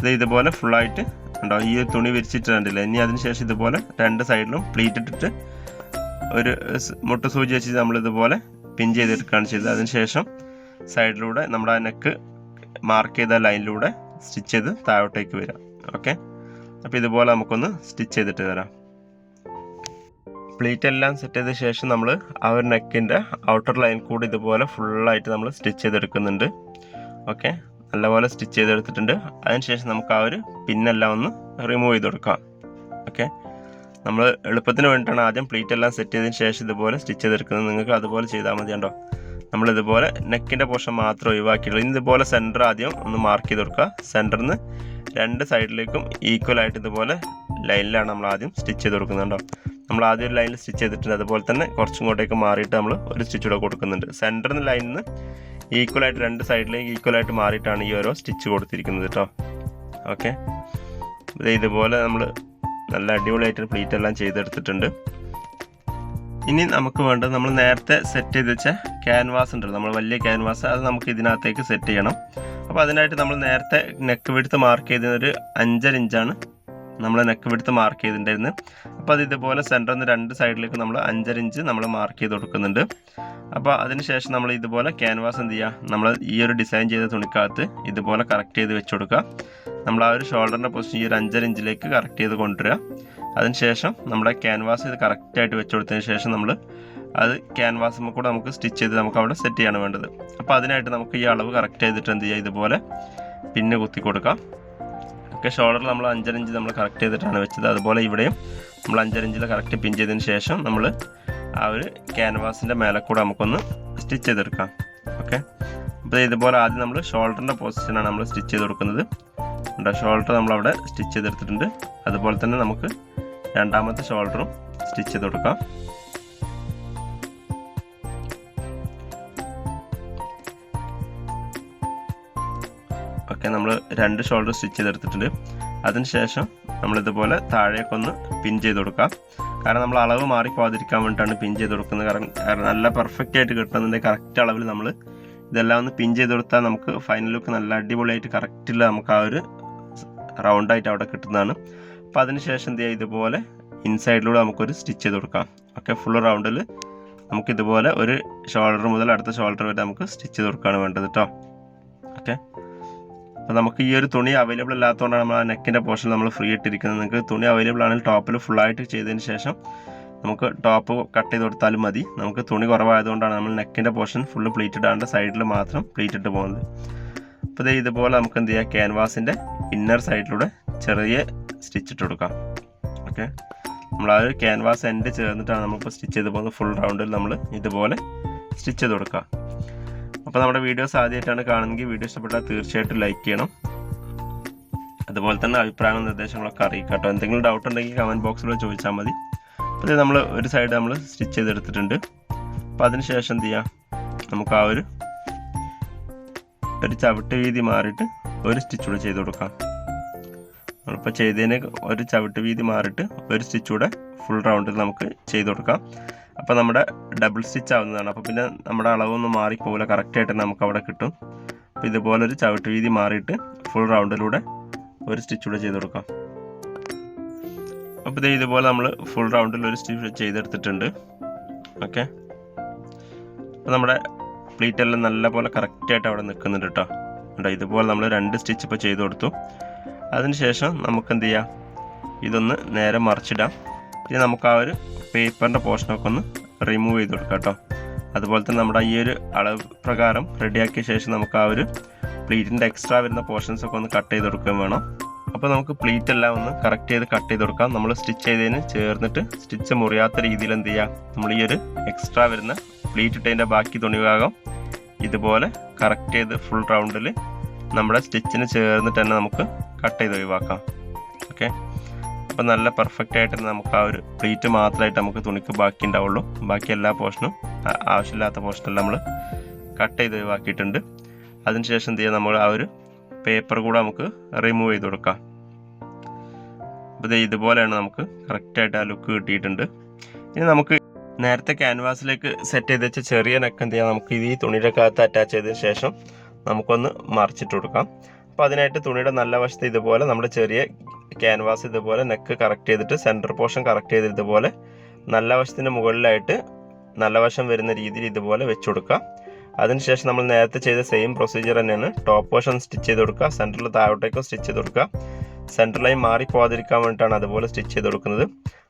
ഇത് ഇതുപോലെ ഫുള്ളായിട്ട് ഉണ്ടോ? ഈ ഒരു തുണി വിരിച്ചിട്ട് കണ്ടില്ല? ഇനി അതിനുശേഷം ഇതുപോലെ രണ്ട് സൈഡിലും പ്ലീറ്റ് ഇട്ടിട്ട് ഒരു മുട്ട് സൂചി വെച്ച് നമ്മൾ ഇതുപോലെ പിൻ ചെയ്തെടുക്കുകയാണ് ചെയ്തത്. അതിനുശേഷം സൈഡിലൂടെ നമ്മുടെ ആ നെക്ക് മാർക്ക് ചെയ്ത ലൈനിലൂടെ സ്റ്റിച്ച് ചെയ്ത് താഴോട്ടേക്ക് വരാം ഓക്കെ അപ്പോൾ ഇതുപോലെ നമുക്കൊന്ന് സ്റ്റിച്ച് ചെയ്തിട്ട് വരാം. പ്ലീറ്റ് എല്ലാം സെറ്റ് ചെയ്ത ശേഷം നമ്മൾ ആ ഒരു നെക്കിന്റെ ഔട്ടർ ലൈൻ കൂടി ഇതുപോലെ ഫുള്ളായിട്ട് നമ്മൾ സ്റ്റിച്ച് ചെയ്തെടുക്കുന്നുണ്ട്. ഓക്കെ? നല്ലപോലെ സ്റ്റിച്ച് ചെയ്തെടുത്തിട്ടുണ്ട്. അതിനുശേഷം നമുക്ക് ആ ഒരു പിന്നെല്ലാം ഒന്ന് റിമൂവ് ചെയ്ത് കൊടുക്കാം. ഓക്കെ? നമ്മൾ എളുപ്പത്തിന് വേണ്ടിയിട്ടാണ് ആദ്യം പ്ലീറ്റ് എല്ലാം സെറ്റ് ചെയ്തതിന് ശേഷം ഇതുപോലെ സ്റ്റിച്ച് ചെയ്തെടുക്കുന്നത്. നിങ്ങൾക്ക് അതുപോലെ ചെയ്താൽ മതി കണ്ടോ? നമ്മൾ ഇതുപോലെ നെക്കിന്റെ പോർഷൻ മാത്രം ഒഴിവാക്കിയുള്ളൂ ഇനി ഇതുപോലെ സെന്റർ ആദ്യം ഒന്ന് മാർക്ക് ചെയ്ത് കൊടുക്കുക. സെന്ററിൽ നിന്ന് രണ്ട് സൈഡിലേക്കും ഈക്വൽ ആയിട്ട് ഇതുപോലെ ലൈനിലാണ് നമ്മൾ ആദ്യം സ്റ്റിച്ച് ചെയ്ത് കൊടുക്കുന്നത് കേട്ടോ നമ്മൾ ആദ്യം ഒരു ലൈനിൽ സ്റ്റിച്ച് ചെയ്തിട്ടുണ്ട്. അതുപോലെ തന്നെ കുറച്ചും ഇങ്ങോട്ടേക്ക് മാറിയിട്ട് നമ്മൾ ഒരു സ്റ്റിച്ച് കൂടെ കൊടുക്കുന്നുണ്ട്. സെന്ററിൽ നിന്ന് ലൈനിൽ നിന്ന് ഈക്വൽ ആയിട്ട് രണ്ട് സൈഡിലേക്ക് ഈക്വൽ ആയിട്ട് മാറിയിട്ടാണ് ഈ ഓരോ സ്റ്റിച്ച് കൊടുത്തിരിക്കുന്നത് കേട്ടോ ഓക്കെ ഇതുപോലെ നമ്മൾ നല്ല അടിപൊളിയായിട്ട് പ്ലീറ്റ് എല്ലാം ചെയ്തെടുത്തിട്ടുണ്ട്. ഇനി നമുക്ക് വേണ്ടത് നമ്മൾ നേരത്തെ സെറ്റ് ചെയ്ത് വെച്ച ക്യാൻവാസ് ഉണ്ട് നമ്മൾ വലിയ ക്യാൻവാസ് അത് നമുക്ക് ഇതിനകത്തേക്ക് സെറ്റ് ചെയ്യണം. അപ്പോൾ അതിനായിട്ട് നമ്മൾ നേരത്തെ നെക്ക് വിടുത്ത് മാർക്ക് ചെയ്തതിനൊരു അഞ്ചര ഇഞ്ചാണ് നമ്മൾ നെക്ക് വിടുത്ത് മാർക്ക് ചെയ്തിട്ടുണ്ടായിരുന്നു. അപ്പോൾ അത് ഇതുപോലെ സെന്ററിൽ നിന്ന് രണ്ട് സൈഡിലേക്ക് നമ്മൾ അഞ്ചര ഇഞ്ച് നമ്മൾ മാർക്ക് ചെയ്ത് കൊടുക്കുന്നുണ്ട്. അപ്പോൾ അതിനുശേഷം നമ്മൾ ഇതുപോലെ ക്യാൻവാസ് എന്ത് ചെയ്യുക നമ്മൾ ഈ ഒരു ഡിസൈൻ ചെയ്ത തുണിക്കകത്ത് ഇതുപോലെ കറക്റ്റ് ചെയ്ത് വെച്ച് കൊടുക്കുക. നമ്മൾ ആ ഒരു ഷോൾഡറിന്റെ പൊസിഷൻ ഈ ഒരു അഞ്ചര ഇഞ്ചിലേക്ക് കറക്റ്റ് ചെയ്ത് കൊണ്ടുവരിക. അതിനുശേഷം നമ്മുടെ ക്യാൻവാസ് ഇത് കറക്റ്റായിട്ട് വെച്ച് കൊടുത്തതിന് ശേഷം നമ്മൾ അത് ക്യാൻവാസും കൂടെ നമുക്ക് സ്റ്റിച്ച് ചെയ്ത് നമുക്ക് അവിടെ സെറ്റ് ചെയ്യാണ് വേണ്ടത്. അപ്പോൾ അതിനായിട്ട് നമുക്ക് ഈ അളവ് കറക്റ്റ് ചെയ്തിട്ട് എന്ത് ചെയ്യുക ഇതുപോലെ പിന്നെ കുത്തി കൊടുക്കാം. ഒക്കെ ഷോൾഡർ നമ്മൾ അഞ്ചരഞ്ച് നമ്മൾ കറക്റ്റ് ചെയ്തിട്ടാണ് വെച്ചത്. അതുപോലെ ഇവിടെയും നമ്മൾ അഞ്ചരഞ്ചിൽ കറക്റ്റ് പിൻ ചെയ്തതിന് ശേഷം നമ്മൾ ആ ഒരു ക്യാൻവാസിന്റെ മേലെ കൂടെ നമുക്കൊന്ന് സ്റ്റിച്ച് ചെയ്തെടുക്കാം. ഓക്കെ അപ്പോൾ ഇതുപോലെ ആദ്യം നമ്മൾ ഷോൾഡറിന്റെ പൊസിഷനാണ് നമ്മൾ സ്റ്റിച്ച് ചെയ്ത് കൊടുക്കുന്നത്. ഷോൾഡർ നമ്മളവിടെ സ്റ്റിച്ച് ചെയ്തെടുത്തിട്ടുണ്ട്. അതുപോലെ തന്നെ നമുക്ക് രണ്ടാമത്തെ ഷോൾഡറും സ്റ്റിച്ച് ചെയ്ത് കൊടുക്കാം. ഓക്കെ നമ്മൾ രണ്ട് ഷോൾഡർ സ്റ്റിച്ച് ചെയ്തെടുത്തിട്ടുണ്ട്. അതിനുശേഷം നമ്മളിതുപോലെ താഴേക്കൊന്ന് പിൻ ചെയ്ത് കൊടുക്കാം. കാരണം നമ്മൾ അളവ് മാറി പോകാതിരിക്കാൻ വേണ്ടിയിട്ടാണ് പിൻ ചെയ്ത് കൊടുക്കുന്നത്. കാരണം കാരണം നല്ല പെർഫെക്റ്റ് ആയിട്ട് കിട്ടുന്നുണ്ടെങ്കിൽ കറക്റ്റ് അളവിൽ നമ്മൾ ഇതെല്ലാം ഒന്ന് പിൻ ചെയ്ത് കൊടുത്താൽ നമുക്ക് ഫൈനൽ ലുക്ക് നല്ല അടിപൊളിയായിട്ട് കറക്റ്റിൽ നമുക്ക് ആ ഒരു റൗണ്ടായിട്ട് അവിടെ കിട്ടുന്നതാണ്. അപ്പോൾ അതിനുശേഷം എന്ത് ചെയ്യുക? ഇതുപോലെ ഇൻസൈഡിലൂടെ നമുക്കൊരു സ്റ്റിച്ച് ചെയ്ത് കൊടുക്കാം. ഓക്കെ ഫുൾ റൗണ്ടിൽ നമുക്കിതുപോലെ ഒരു ഷോൾഡർ മുതൽ അടുത്ത ഷോൾഡർ വരെ നമുക്ക് സ്റ്റിച്ച് ചെയ്ത് കൊടുക്കുകയാണ് വേണ്ടത് കേട്ടോ ഓക്കെ അപ്പോൾ നമുക്ക് ഈ ഒരു തുണി അവൈലബിൾ അല്ലാത്തതുകൊണ്ടാണ് നമ്മൾ ആ നെക്കിന്റെ പോർഷൻ നമ്മൾ ഫ്രീ ഇട്ടിരിക്കുന്നത്. നിങ്ങൾക്ക് തുണി അവൈലബിൾ ആണെങ്കിൽ ടോപ്പിൽ ഫുള്ളായിട്ട് ചെയ്തതിന് ശേഷം നമുക്ക് ടോപ്പ് കട്ട് ചെയ്ത് കൊടുത്താലും മതി. നമുക്ക് തുണി കുറവായതുകൊണ്ടാണ് നമ്മൾ നെക്കിന്റെ പോർഷൻ ഫുള്ള് പ്ലീറ്റ് ഇടാണ്ട് സൈഡിൽ മാത്രം പ്ലീറ്റ് ഇട്ട് പോകുന്നത്. അപ്പോൾ ഇതേ ഇതുപോലെ നമുക്ക് എന്ത് ചെയ്യാം? ക്യാൻവാസിന്റെ ഇന്നർ സൈഡിലൂടെ ചെറിയ സ്റ്റിച്ച് ഇട്ട് കൊടുക്കാം. ഓക്കെ നമ്മൾ ആ ഒരു ക്യാൻവാസ് എൻഡ് ചേർന്നിട്ടാണ് നമ്മളിപ്പോൾ സ്റ്റിച്ച് ചെയ്ത് പോകുന്നത്. ഫുൾ റൗണ്ടിൽ നമ്മൾ ഇതുപോലെ സ്റ്റിച്ച് ചെയ്ത് കൊടുക്കുക. അപ്പോൾ നമ്മുടെ വീഡിയോസ് ആദ്യമായിട്ടാണ് കാണുന്നതെങ്കിൽ വീഡിയോ ഇഷ്ടപ്പെട്ടാൽ തീർച്ചയായിട്ടും ലൈക്ക് ചെയ്യണം. അതുപോലെ തന്നെ അഭിപ്രായങ്ങളും നിർദ്ദേശങ്ങളൊക്കെ അറിയിക്കാട്ടോ. എന്തെങ്കിലും ഡൗട്ട് ഉണ്ടെങ്കിൽ കമന്റ് ബോക്സിൽ ചോദിച്ചാൽ മതി. അപ്പോൾ നമ്മൾ ഒരു സൈഡ് നമ്മൾ സ്റ്റിച്ച് ചെയ്തെടുത്തിട്ടുണ്ട്. അപ്പോൾ അതിന് ശേഷം എന്ത് ചെയ്യാം? നമുക്ക് ആ ഒരു ഒരു ചവിട്ട് വീതി മാറിയിട്ട് ഒരു സ്റ്റിച്ച് കൂടെ ചെയ്ത് കൊടുക്കാം. നമ്മളിപ്പോൾ ചെയ്തതിന് ഒരു ചവിട്ട് വീതി മാറിയിട്ട് ഒരു സ്റ്റിച്ച് കൂടെ ഫുൾ റൗണ്ടിൽ നമുക്ക് ചെയ്ത് കൊടുക്കാം. അപ്പോൾ നമ്മുടെ ഡബിൾ സ്റ്റിച്ച് ആവുന്നതാണ്. അപ്പോൾ പിന്നെ നമ്മുടെ അളവൊന്നും മാറിപ്പോകില്ല കറക്റ്റായിട്ട് നമുക്ക് അവിടെ കിട്ടും. അപ്പോൾ ഇതുപോലെ ഒരു ചവിട്ട് വീതി മാറിയിട്ട് ഫുൾ റൗണ്ടിലൂടെ ഒരു സ്റ്റിച്ച് കൂടെ ചെയ്ത് കൊടുക്കാം. അപ്പോൾ ഇത് ഇതുപോലെ നമ്മൾ ഫുൾ റൗണ്ടിൽ ഒരു സ്റ്റിച്ച് ചെയ്തെടുത്തിട്ടുണ്ട്. ഓക്കെ അപ്പോൾ നമ്മുടെ പ്ലീറ്റ് എല്ലാം നല്ലപോലെ കറക്റ്റായിട്ട് അവിടെ നിൽക്കുന്നുണ്ട് കേട്ടോ ഉണ്ടോ ഇതുപോലെ നമ്മൾ രണ്ട് സ്റ്റിച്ച് ഇപ്പോൾ ചെയ്ത് കൊടുത്തു. അതിനുശേഷം നമുക്ക് എന്ത് ചെയ്യാം? ഇതൊന്ന് നേരെ മറിച്ചിടാം. ഇനി നമുക്ക് ആ ഒരു പേപ്പറിന്റെ പോർഷനൊക്കെ ഒന്ന് റിമൂവ് ചെയ്ത് കൊടുക്കാം കേട്ടോ. അതുപോലെ തന്നെ നമ്മുടെ ഈ ഒരു അളവ് പ്രകാരം റെഡിയാക്കിയ ശേഷം നമുക്ക് ആ ഒരു പ്ലീറ്റിന്റെ എക്സ്ട്രാ വരുന്ന പോർഷൻസ് ഒക്കെ ഒന്ന് കട്ട് ചെയ്ത് കൊടുക്കുകയും വേണം. അപ്പോൾ നമുക്ക് പ്ലീറ്റ് എല്ലാം ഒന്ന് കറക്റ്റ് ചെയ്ത് കട്ട് ചെയ്ത് കൊടുക്കാം. നമ്മൾ സ്റ്റിച്ച് ചെയ്തതിന് ചേർന്നിട്ട് സ്റ്റിച്ച് മുറിയാത്ത രീതിയിൽ എന്ത് ചെയ്യുക നമ്മൾ ഈ ഒരു എക്സ്ട്രാ വരുന്ന പ്ലീറ്റ് ഇട്ടതിന്റെ ബാക്കി തുണി ഭാഗം ഇതുപോലെ കറക്റ്റ് ചെയ്ത് ഫുൾ റൗണ്ടിൽ നമ്മുടെ സ്റ്റിച്ചിന് ചേർന്നിട്ട് തന്നെ നമുക്ക് കട്ട് ചെയ്ത് ഒഴിവാക്കാം. ഓക്കെ അപ്പോൾ നല്ല പെർഫെക്റ്റ് ആയിട്ട് നമുക്ക് ആ ഒരു പ്ലീറ്റ് മാത്രമായിട്ട് നമുക്ക് തുണിക്ക് ബാക്കി ഉണ്ടാവുള്ളൂ. ബാക്കി എല്ലാ പോർഷനും ആവശ്യമില്ലാത്ത പോർഷനെല്ലാം നമ്മൾ കട്ട് ചെയ്ത് ഒഴിവാക്കിയിട്ടുണ്ട്. അതിനുശേഷം എന്ത് ചെയ്യാം? നമ്മൾ ആ ഒരു പേപ്പർ കൂടെ നമുക്ക് റിമൂവ് ചെയ്ത് കൊടുക്കാം. അപ്പോൾ ഇത് ഇതുപോലെയാണ് നമുക്ക് കറക്റ്റായിട്ട് ആ ലുക്ക് കിട്ടിയിട്ടുണ്ട്. ഇനി നമുക്ക് നേരത്തെ ക്യാൻവാസിലേക്ക് സെറ്റ് ചെയ്ത് വെച്ച ചെറിയ നെക്ക് എന്ത് ചെയ്യാം? നമുക്ക് ഈ തുണിയുടെ അകത്ത് അറ്റാച്ച് ചെയ്തതിന് ശേഷം നമുക്കൊന്ന് മറിച്ചിട്ട് കൊടുക്കാം. അപ്പോൾ അതിനായിട്ട് തുണിയുടെ നല്ല വശത്ത് ഇതുപോലെ നമ്മുടെ ചെറിയ ക്യാൻവാസ് ഇതുപോലെ നെക്ക് കറക്റ്റ് ചെയ്തിട്ട് സെന്റർ പോർഷൻ കറക്റ്റ് ചെയ്ത് ഇതുപോലെ നല്ല വശത്തിന് മുകളിലായിട്ട് നല്ല വശം വരുന്ന രീതിയിൽ ഇതുപോലെ വെച്ച് കൊടുക്കുക. അതിനുശേഷം നമ്മൾ നേരത്തെ ചെയ്ത സെയിം പ്രൊസീജിയർ തന്നെയാണ്. ടോപ്പ് പോർഷൻ സ്റ്റിച്ച് ചെയ്ത് കൊടുക്കുക. സെന്ററിൽ താഴോട്ടേക്കും സ്റ്റിച്ച് ചെയ്ത് കൊടുക്കുക. സെന്റർ ലൈൻ മാറി പോകാതിരിക്കാൻ വേണ്ടിയിട്ടാണ് അതുപോലെ സ്റ്റിച്ച് ചെയ്ത് കൊടുക്കുന്നത്.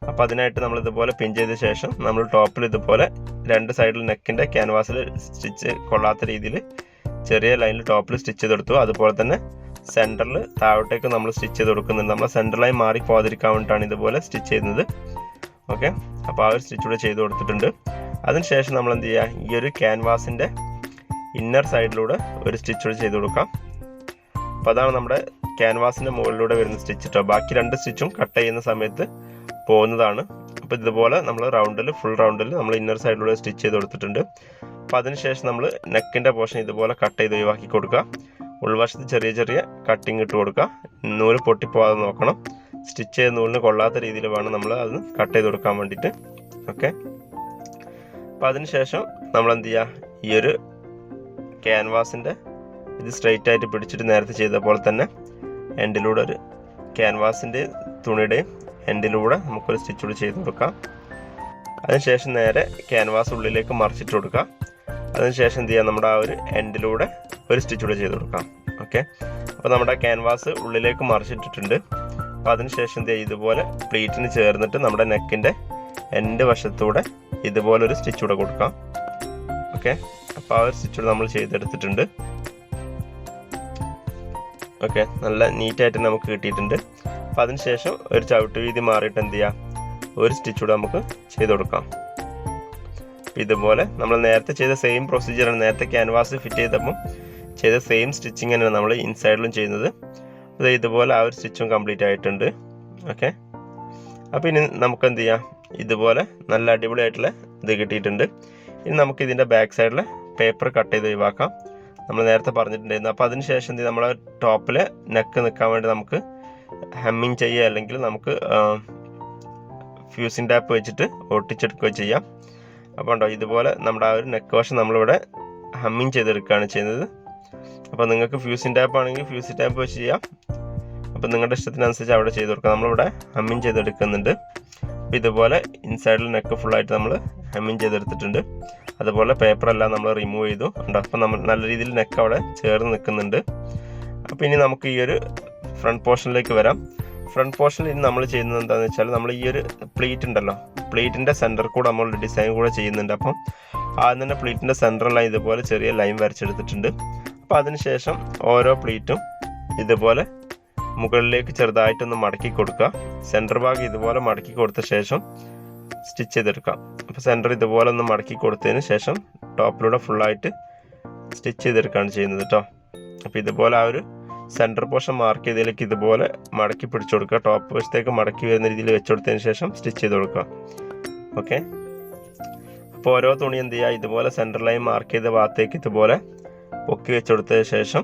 അപ്പോൾ അതിനായിട്ട് നമ്മൾ ഇതുപോലെ പിൻ ചെയ്ത ശേഷം നമ്മൾ ടോപ്പിൽ ഇതുപോലെ രണ്ട് സൈഡിൽ നെക്കിന്റെ ക്യാൻവാസിൽ സ്റ്റിച്ച് കൊള്ളാത്ത രീതിയിൽ ചെറിയ ലൈനിൽ ടോപ്പിൽ സ്റ്റിച്ച് ചെയ്ത് കൊടുത്തു. അതുപോലെ തന്നെ സെന്ററിൽ താഴോട്ടേക്ക് നമ്മൾ സ്റ്റിച്ച് ചെയ്ത് കൊടുക്കുന്നുണ്ട് നമ്മൾ സെന്ററിലായി മാറി പോകാതിരിക്കാൻ വേണ്ടിയിട്ടാണ് ഇതുപോലെ സ്റ്റിച്ച് ചെയ്യുന്നത്. ഓക്കെ? അപ്പോൾ ആ ഒരു സ്റ്റിച്ച് കൂടെ ചെയ്ത് കൊടുത്തിട്ടുണ്ട്. അതിനുശേഷം നമ്മൾ എന്ത് ചെയ്യുക? ഈ ഒരു ക്യാൻവാസിന്റെ ഇന്നർ സൈഡിലൂടെ ഒരു സ്റ്റിച്ച് കൂടെ ചെയ്ത് കൊടുക്കാം. അപ്പോൾ അതാണ് നമ്മുടെ ക്യാൻവാസിന്റെ മുകളിലൂടെ വരുന്ന സ്റ്റിച്ച് കേട്ടോ ബാക്കി രണ്ട് സ്റ്റിച്ചും കട്ട് ചെയ്യുന്ന സമയത്ത് പോകുന്നതാണ്. അപ്പോൾ ഇതുപോലെ നമ്മൾ റൗണ്ടിൽ ഫുൾ റൗണ്ടിൽ നമ്മൾ ഇന്നർ സൈഡിലൂടെ സ്റ്റിച്ച് ചെയ്ത് കൊടുത്തിട്ടുണ്ട്. അപ്പോൾ അതിനുശേഷം നമ്മൾ നെക്കിന്റെ പോർഷൻ ഇതുപോലെ കട്ട് ചെയ്ത് ഒഴിവാക്കി കൊടുക്കുക. ഉൾവശത്ത് ചെറിയ ചെറിയ കട്ടിങ് ഇട്ട് കൊടുക്കുക നൂൽ പൊട്ടിപ്പോകാതെ നോക്കണം. സ്റ്റിച്ച് ചെയ്ത നൂലിന് കൊള്ളാത്ത രീതിയിൽ വേണം നമ്മൾ അത് കട്ട് ചെയ്ത് കൊടുക്കാൻ വേണ്ടിയിട്ട്. ഓക്കെ അപ്പോൾ അതിനുശേഷം നമ്മൾ എന്ത് ചെയ്യുക ഈ ഒരു ക്യാൻവാസിന്റെ ഇത് സ്ട്രെയിറ്റ് ആയിട്ട് പിടിച്ചിട്ട് നേരത്തെ ചെയ്ത പോലെ തന്നെ എൻഡിലൂടെ ഒരു ക്യാൻവാസിന്റെ തുണിയുടെയും എൻഡിലൂടെ നമുക്കൊരു സ്റ്റിച്ച് കൂടി ചെയ്ത് കൊടുക്കാം. അതിനുശേഷം നേരെ ക്യാൻവാസ് ഉള്ളിലേക്ക് മറിച്ചിട്ട് കൊടുക്കാം. അതിനുശേഷം എന്ത് ചെയ്യാം? നമ്മുടെ ആ ഒരു എൻഡിലൂടെ ഒരു സ്റ്റിച്ച് കൂടെ ചെയ്ത് കൊടുക്കാം. ഓക്കെ അപ്പോൾ നമ്മുടെ ക്യാൻവാസ് ഉള്ളിലേക്ക് മറിച്ചിട്ടിട്ടുണ്ട്. അപ്പോൾ അതിനുശേഷം ഇതുപോലെ പ്ലീറ്റിന് ചേർന്നിട്ട് നമ്മുടെ നെക്കിന്റെ എൻഡ് വശത്തൂടെ ഇതുപോലൊരു സ്റ്റിച്ച് കൂടെ കൊടുക്കാം. ഓക്കെ അപ്പോൾ ആ ഒരു സ്റ്റിച്ച് കൂടെ നമ്മൾ ചെയ്തെടുത്തിട്ടുണ്ട്. ഓക്കെ നല്ല നീറ്റായിട്ട് നമുക്ക് കിട്ടിയിട്ടുണ്ട്. അപ്പോൾ അതിനുശേഷം ഒരു ചവിട്ട് വീതി മാറിയിട്ട് എന്ത് ചെയ്യാം? ഒരു സ്റ്റിച്ച് കൂടെ നമുക്ക് ചെയ്ത് കൊടുക്കാം. ഇതുപോലെ നമ്മൾ നേരത്തെ ചെയ്ത സെയിം പ്രൊസീജിയറാണ് നേരത്തെ ക്യാൻവാസ് ഫിറ്റ് ചെയ്തപ്പോൾ ചെയ്ത സെയിം സ്റ്റിച്ചിങ് തന്നെയാണ് നമ്മൾ ഇൻസൈഡിലും ചെയ്യുന്നത്. അത് ഇതുപോലെ ആ ഒരു സ്റ്റിച്ചും കംപ്ലീറ്റ് ആയിട്ടുണ്ട്. ഓക്കെ അപ്പോൾ ഇനി നമുക്ക് എന്ത് ചെയ്യാം? ഇതുപോലെ നല്ല അടിപൊളിയായിട്ടുള്ള ഇത് കിട്ടിയിട്ടുണ്ട്. ഇനി നമുക്ക് ഇതിന്റെ ബാക്ക് സൈഡിൽ പേപ്പർ കട്ട് ചെയ്ത് ഒഴിവാക്കാം. നമ്മൾ നേരത്തെ പറഞ്ഞിട്ടുണ്ടായിരുന്നു. അപ്പോൾ അതിന് ശേഷം എന്ത് നമ്മൾ ടോപ്പിൽ നെക്ക് നിൽക്കാൻ വേണ്ടി നമുക്ക് ഹെമ്മിങ് ചെയ്യുക അല്ലെങ്കിൽ നമുക്ക് ഫ്യൂസിങ് ടാപ്പ് വെച്ചിട്ട് ഒട്ടിച്ചെടുക്കുകയോ ചെയ്യാം. അപ്പോൾ ഉണ്ടോ ഇതുപോലെ നമ്മുടെ ആ ഒരു നെക്ക് വശം നമ്മളിവിടെ ഹമ്മിങ് ചെയ്തെടുക്കുകയാണ് ചെയ്യുന്നത്. അപ്പോൾ നിങ്ങൾക്ക് ഫ്യൂസിൻ ടാപ്പ് ആണെങ്കിൽ ഫ്യൂസിങ് ടാപ്പ് വെച്ച് ചെയ്യാം. അപ്പോൾ നിങ്ങളുടെ ഇഷ്ടത്തിനനുസരിച്ച് അവിടെ ചെയ്ത് കൊടുക്കാം. നമ്മളിവിടെ ഹമ്മിങ് ചെയ്തെടുക്കുന്നുണ്ട്. അപ്പോൾ ഇതുപോലെ ഇൻസൈഡിൽ നെക്ക് ഫുള്ളായിട്ട് നമ്മൾ ഹമ്മിങ് ചെയ്തെടുത്തിട്ടുണ്ട്. അതുപോലെ പേപ്പറെല്ലാം നമ്മൾ റിമൂവ് ചെയ്തു. ഉണ്ട് അപ്പോൾ നമ്മൾ നല്ല രീതിയിൽ നെക്ക് അവിടെ ചേർന്ന് നിൽക്കുന്നുണ്ട്. അപ്പോൾ ഇനി നമുക്ക് ഈ ഒരു ഫ്രണ്ട് പോർഷനിലേക്ക് വരാം. ഫ്രണ്ട് പോർഷനിൽ ഇനി നമ്മൾ ചെയ്യുന്നത് എന്താണെന്ന് വെച്ചാൽ നമ്മൾ ഈ ഒരു പ്ലീറ്റ് ഉണ്ടല്ലോ. പ്ലീറ്റിന്റെ സെന്റർ കൂടെ നമ്മൾ ഡിസൈൻ കൂടെ ചെയ്യുന്നുണ്ട്. അപ്പം ആദ്യം തന്നെ പ്ലീറ്റിന്റെ സെന്ററെല്ലാം ഇതുപോലെ ചെറിയ ലൈൻ വരച്ചെടുത്തിട്ടുണ്ട്. അപ്പോൾ അതിനുശേഷം ഓരോ പ്ലീറ്റും ഇതുപോലെ മുകളിലേക്ക് ചെറുതായിട്ടൊന്ന് മടക്കി കൊടുക്കുക. സെന്റർ ഭാഗം ഇതുപോലെ മടക്കി കൊടുത്ത ശേഷം സ്റ്റിച്ച് ചെയ്തെടുക്കാം. അപ്പോൾ സെന്റർ ഇതുപോലെ ഒന്ന് മടക്കി കൊടുത്തതിന് ശേഷം ടോപ്പിലൂടെ ഫുള്ളായിട്ട് സ്റ്റിച്ച് ചെയ്തെടുക്കുകയാണ് ചെയ്യുന്നത് കേട്ടോ അപ്പോൾ ഇതുപോലെ ആ ഒരു സെന്റർ പോർഷൻ മാർക്ക് ചെയ്തതിലേക്ക് ഇതുപോലെ മടക്കി പിടിച്ചു കൊടുക്കുക. ടോപ്പ് വശത്തേക്ക് മടക്കി വരുന്ന രീതിയിൽ വെച്ച് കൊടുത്തതിന് ശേഷം സ്റ്റിച്ച് ചെയ്ത് കൊടുക്കുക. ഓക്കെ അപ്പോൾ ഓരോ തുണി എന്ത് ചെയ്യുക? ഇതുപോലെ സെന്റർ ലൈൻ മാർക്ക് ചെയ്ത ഭാഗത്തേക്ക് ഇതുപോലെ പൊക്കി വെച്ച് കൊടുത്തതിന് ശേഷം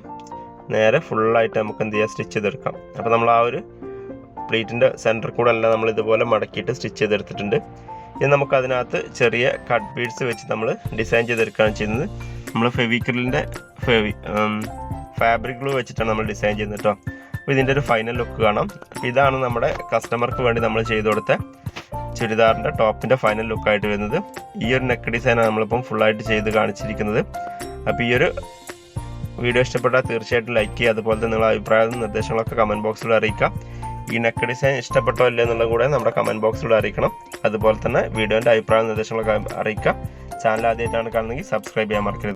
നേരെ ഫുള്ളായിട്ട് നമുക്ക് എന്ത് ചെയ്യാം? സ്റ്റിച്ച് ചെയ്തെടുക്കാം. അപ്പോൾ നമ്മൾ ആ ഒരു പ്ലീറ്റിന്റെ സെന്റർ കൂടെ എല്ലാം നമ്മൾ ഇതുപോലെ മടക്കിയിട്ട് സ്റ്റിച്ച് ചെയ്തെടുത്തിട്ടുണ്ട്. ഇനി നമുക്ക് അതിനകത്ത് ചെറിയ കട്ട് ബീഡ്സ് വെച്ച് നമ്മൾ ഡിസൈൻ ചെയ്തെടുക്കുകയാണ് ചെയ്യുന്നത്. നമ്മൾ ഫെവിക്രിലിന്റെ ഫെവി ഫാബ്രിക് ഗ്ലൂ വെച്ചിട്ടാണ് നമ്മൾ ഡിസൈൻ ചെയ്യുന്നത് കേട്ടോ അപ്പോൾ ഇതിന്റെ ഒരു ഫൈനൽ ലുക്ക് കാണാം. ഇതാണ് നമ്മുടെ കസ്റ്റമർക്ക് വേണ്ടി നമ്മൾ ചെയ്തു കൊടുത്ത ചുരിദാറിന്റെ ടോപ്പിന്റെ ഫൈനൽ ലുക്കായിട്ട് വരുന്നത്. ഈ ഒരു നെക്ക് ഡിസൈനാണ് നമ്മളിപ്പം ഫുള്ളായിട്ട് ചെയ്ത് കാണിച്ചിരിക്കുന്നത്. അപ്പോൾ ഈ ഒരു വീഡിയോ ഇഷ്ടപ്പെട്ടാൽ തീർച്ചയായിട്ടും ലൈക്ക് ചെയ്യുക. അതുപോലെ തന്നെ നിങ്ങളുടെ അഭിപ്രായവും നിർദ്ദേശങ്ങളൊക്കെ കമന്റ് ബോക്സിൽ അറിയിക്കാം. ഈ നെക്ക് ഡിസൈൻ ഇഷ്ടപ്പെട്ടോ ഇല്ല എന്നുള്ളത് കൂടെ നമ്മുടെ കമന്റ് ബോക്സിലൂടെ അറിയിക്കണം. അതുപോലെ തന്നെ വീഡിയോന്റെ അഭിപ്രായ നിർദ്ദേശങ്ങളൊക്കെ അറിയിക്കാം. ചാനൽ ആദ്യമായിട്ടാണ് കാണുന്നതെങ്കിൽ സബ്സ്ക്രൈബ് ചെയ്യാൻ മറക്കരുത്.